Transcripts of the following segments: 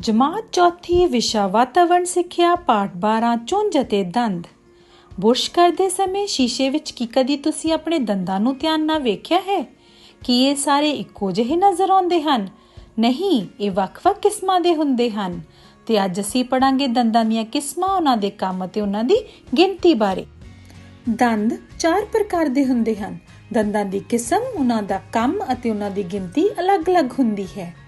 ਜਮਾਤ ਚੌਥੀ ਵਿਸ਼ਾ ਵਾਤਾਵਰਣ ਸਿੱਖਿਆ ਪਾਠ 12 ਚੁੰਝ ਅਤੇ ਦੰਦ। ਬੁਰਸ਼ ਕਰਦੇ ਸਮੇਂ ਸ਼ੀਸ਼ੇ ਵਿੱਚ ਕੀ ਕਦੀ ਤੁਸੀਂ ਆਪਣੇ ਦੰਦਾਂ ਨੂੰ ਧਿਆਨ ਨਾਲ ਵੇਖਿਆ ਹੈ? ਕੀ ਇਹ ਸਾਰੇ ਇੱਕੋ ਜਿਹੇ ਨਜ਼ਰ ਆਉਂਦੇ ਹਨ? ਨਹੀਂ, ਇਹ ਵੱਖ-ਵੱਖ ਕਿਸਮਾਂ ਦੇ ਹੁੰਦੇ ਹਨ। ਤੇ ਅੱਜ ਅਸੀਂ ਪੜਾਂਗੇ ਦੰਦਾਂ ਦੀਆਂ ਕਿਸਮਾਂ, ਉਹਨਾਂ ਦੇ ਕੰਮ ਅਤੇ ਉਹਨਾਂ ਦੀ ਗਿਣਤੀ ਬਾਰੇ। ਦੰਦ ਚਾਰ ਪ੍ਰਕਾਰ ਦੇ ਹੁੰਦੇ ਹਨ। ਦੰਦਾਂ ਦੀ ਕਿਸਮ, ਉਹਨਾਂ ਦਾ ਕੰਮ ਅਤੇ ਉਹਨਾਂ ਦੀ ਗਿਣਤੀ ਅਲੱਗ-ਅਲੱਗ ਹੁੰਦੀ ਹੈ।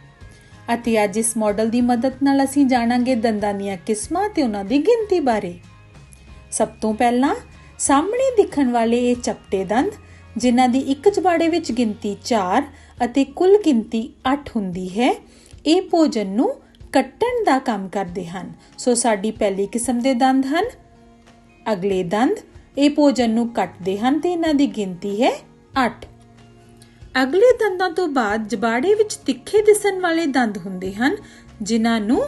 ਅਤੇ ਅੱਜ ਇਸ ਮਾਡਲ ਦੀ ਮਦਦ ਨਾਲ ਅਸੀਂ ਜਾਣਾਂਗੇ ਦੰਦਾਂ ਦੀਆਂ ਕਿਸਮਾਂ ਤੇ ਉਹਨਾਂ ਦੀ ਗਿਣਤੀ ਬਾਰੇ। ਸਭ ਤੋਂ ਪਹਿਲਾਂ ਸਾਹਮਣੇ ਦਿਖਣ ਵਾਲੇ ਇਹ ਚਪਟੇ ਦੰਦ, ਜਿਨ੍ਹਾਂ ਦੀ ਇੱਕ ਜਬਾੜੇ ਵਿੱਚ ਗਿਣਤੀ 4 ਅਤੇ ਕੁੱਲ ਗਿਣਤੀ 8 ਹੁੰਦੀ ਹੈ, ਇਹ ਭੋਜਨ ਨੂੰ ਕੱਟਣ ਦਾ ਕੰਮ ਕਰਦੇ ਹਨ। ਸੋ ਸਾਡੀ ਪਹਿਲੀ ਕਿਸਮ ਦੇ ਦੰਦ ਹਨ। ਅਗਲੇ ਦੰਦ, ਇਹ ਭੋਜਨ ਨੂੰ ਕੱਟਦੇ ਹਨ ਤੇ ਇਹਨਾਂ ਦੀ ਗਿਣਤੀ ਹੈ 8 ਅਗਲੇ ਦੰਦਾਂ ਤੋਂ ਬਾਅਦ ਜਬਾੜੇ ਵਿੱਚ ਤਿੱਖੇ ਦਿਸਣ ਵਾਲੇ ਦੰਦ ਹੁੰਦੇ ਹਨ, ਜਿਨ੍ਹਾਂ ਨੂੰ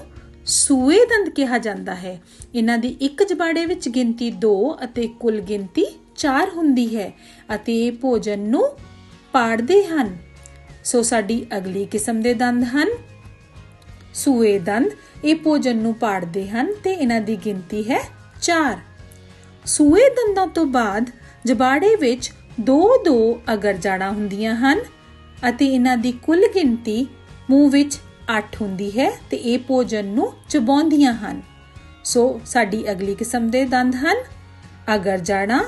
ਸੂਏ ਦੰਦ ਕਿਹਾ ਜਾਂਦਾ ਹੈ। ਇਹਨਾਂ ਦੀ ਇੱਕ ਜਬਾੜੇ ਵਿੱਚ ਗਿਣਤੀ 2 ਅਤੇ ਕੁੱਲ ਗਿਣਤੀ 4 ਹੁੰਦੀ ਹੈ ਅਤੇ ਇਹ ਭੋਜਨ ਨੂੰ ਪਾੜਦੇ ਹਨ। ਸੋ ਸਾਡੀ ਅਗਲੀ ਕਿਸਮ ਦੇ ਦੰਦ ਹਨ। ਸੂਏ ਦੰਦ, ਇਹ ਭੋਜਨ ਨੂੰ ਪਾੜਦੇ ਹਨ ਤੇ ਇਹਨਾਂ ਦੀ ਗਿਣਤੀ ਹੈ 4 ਸੂਏ ਦੰਦਾਂ ਤੋਂ ਬਾਅਦ ਜਬਾੜੇ ਵਿੱਚ ਦੋ ਦੋ ਅਗਰ ਜਾੜਾਂ ਹੁੰਦੀਆਂ ਹਨ ਅਤੇ ਇਹਨਾਂ ਦੀ ਕੁੱਲ ਗਿਣਤੀ ਮੂੰਹ ਵਿੱਚ 8 ਹੁੰਦੀ ਹੈ ਤੇ ਇਹ ਭੋਜਨ ਨੂੰ ਚਬਾਉਂਦੀਆਂ ਹਨ। ਸੋ ਸਾਡੀ ਅਗਲੀ ਕਿਸਮ ਦੇ ਦੰਦ ਹਨ। ਅਗਰ ਜਾੜਾਂ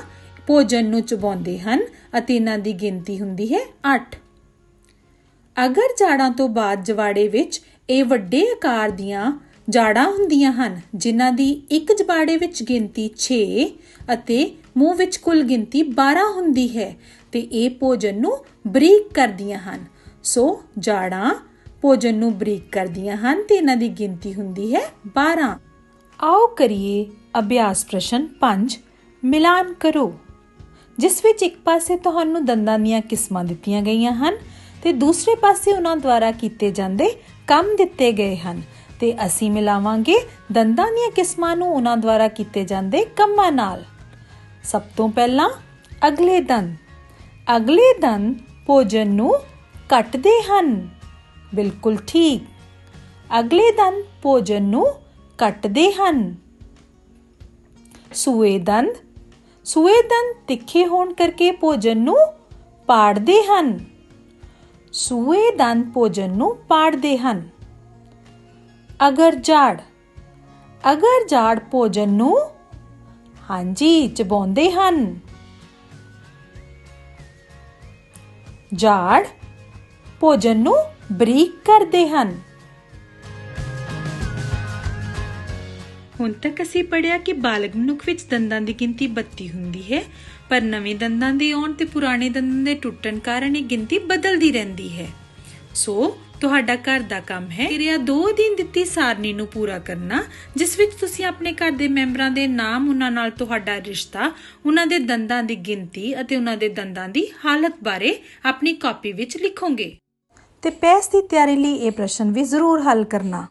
ਭੋਜਨ ਨੂੰ ਚਬਾਉਂਦੇ ਹਨ ਅਤੇ ਇਹਨਾਂ ਦੀ ਗਿਣਤੀ ਹੁੰਦੀ ਹੈ 8 ਅਗਰ ਜਾੜਾਂ ਤੋਂ ਬਾਅਦ ਜਵਾੜੇ ਵਿੱਚ ਇਹ ਵੱਡੇ ਆਕਾਰ ਦੀਆਂ ਜਾੜਾਂ ਹੁੰਦੀਆਂ ਹਨ, ਜਿਨ੍ਹਾਂ ਦੀ ਇੱਕ ਜਬਾੜੇ ਵਿੱਚ ਗਿਣਤੀ 6 ਅਤੇ ਮੂੰਹ ਵਿੱਚ ਕੁੱਲ ਗਿਣਤੀ 12 ਹੁੰਦੀ ਹੈ ਤੇ ਇਹ ਭੋਜਨ ਨੂੰ ਬਰੀਕ ਕਰਦੀਆਂ ਹਨ। ਸੋ ਜਾੜਾਂ ਭੋਜਨ ਨੂੰ ਬਰੀਕ ਕਰਦੀਆਂ ਹਨ ਤੇ ਇਹਨਾਂ ਦੀ ਗਿਣਤੀ ਹੁੰਦੀ ਹੈ 12 ਆਓ ਕਰੀਏ ਅਭਿਆਸ ਪ੍ਰਸ਼ਨ 5 ਮਿਲਾਨ ਕਰੋ। ਜਿਸ ਵਿੱਚ ਇੱਕ ਪਾਸੇ ਤੁਹਾਨੂੰ ਦੰਦਾਂ ਦੀਆਂ ਕਿਸਮਾਂ ਦਿੱਤੀਆਂ ਗਈਆਂ ਹਨ ਤੇ ਦੂਸਰੇ ਪਾਸੇ ਉਹਨਾਂ ਦੁਆਰਾ ਕੀਤੇ ਜਾਂਦੇ ਕੰਮ ਦਿੱਤੇ ਗਏ ਹਨ ਤੇ ਅਸੀਂ ਮਿਲਾਵਾਂਗੇ ਦੰਦਾਂ ਦੀਆਂ ਕਿਸਮਾਂ ਨੂੰ ਉਹਨਾਂ ਦੁਆਰਾ ਕੀਤੇ ਜਾਂਦੇ ਕੰਮਾਂ ਨਾਲ। ਸਭ ਤੋਂ ਪਹਿਲਾਂ ਅਗਲੇ ਦੰਦ ਅਗਲੇ ਦੰਦ ਭੋਜਨ ਨੂੰ ਕੱਟਦੇ ਹਨ। ਬਿਲਕੁਲ ਠੀਕ। ਅਗਲੇ ਦੰਦ ਭੋਜਨ ਨੂੰ ਕੱਟਦੇ ਹਨ। ਸੂਏ ਦੰਦ। ਸੂਏ ਦੰਦ ਤਿੱਖੇ ਹੋਣ ਕਰਕੇ ਭੋਜਨ ਨੂੰ ਪਾੜਦੇ ਹਨ। ਸੂਏ ਦੰਦ ਭੋਜਨ ਨੂੰ ਪਾੜਦੇ ਹਨ। ਅਗਰ ਜਾੜ। ਅਗਰ ਜਾੜ ਭੋਜਨ ਨੂੰ ਹਾਂਜੀ, ਚਬਾਉਂਦੇ ਹਨ। ਜਾੜ ਭੋਜਨ ਨੂੰ ਬਰੀਕ ਕਰਦੇ ਹਨ। ਹੁਣ ਤੱਕ ਅਸੀਂ ਪੜਿਆ ਕਿ ਬਾਲਗ ਮਨੁੱਖ ਵਿੱਚ ਦੰਦਾਂ ਦੀ ਗਿਣਤੀ 32 ਹੁੰਦੀ ਹੈ, ਪਰ ਨਵੇਂ ਦੰਦਾਂ ਦੇ ਆਉਣ ਤੇ ਪੁਰਾਣੇ ਦੰਦਾਂ ਦੇ ਟੁੱਟਣ ਕਾਰਨ ਇਹ ਗਿਣਤੀ ਬਦਲਦੀ ਰਹਿੰਦੀ ਹੈ। ਸੋ ਤੁਹਾਡਾ ਘਰ ਦਾ ਕੰਮ ਹੈ। ਕਿਰਿਆ 2 ਦਿਨ ਦਿੱਤੀ ਸਾਰਣੀ ਨੂੰ ਪੂਰਾ ਕਰਨਾ, ਜਿਸ ਵਿੱਚ ਤੁਸੀਂ ਆਪਣੇ ਘਰ ਦੇ ਮੈਂਬਰਾਂ ਦੇ ਨਾਮ, ਉਹਨਾਂ ਨਾਲ ਤੁਹਾਡਾ ਰਿਸ਼ਤਾ, ਉਹਨਾਂ ਦੇ ਦੰਦਾਂ ਦੀ ਗਿਣਤੀ ਅਤੇ ਉਹਨਾਂ ਦੇ ਦੰਦਾਂ ਦੀ ਹਾਲਤ ਬਾਰੇ ਆਪਣੀ ਕਾਪੀ ਵਿੱਚ ਲਿਖੋਗੇ। ਤੇ ਪੈਸ ਦੀ ਤਿਆਰੀ ਲਈ ਇਹ ਪ੍ਰਸ਼ਨ ਵੀ ਜ਼ਰੂਰ ਹੱਲ ਕਰਨਾ।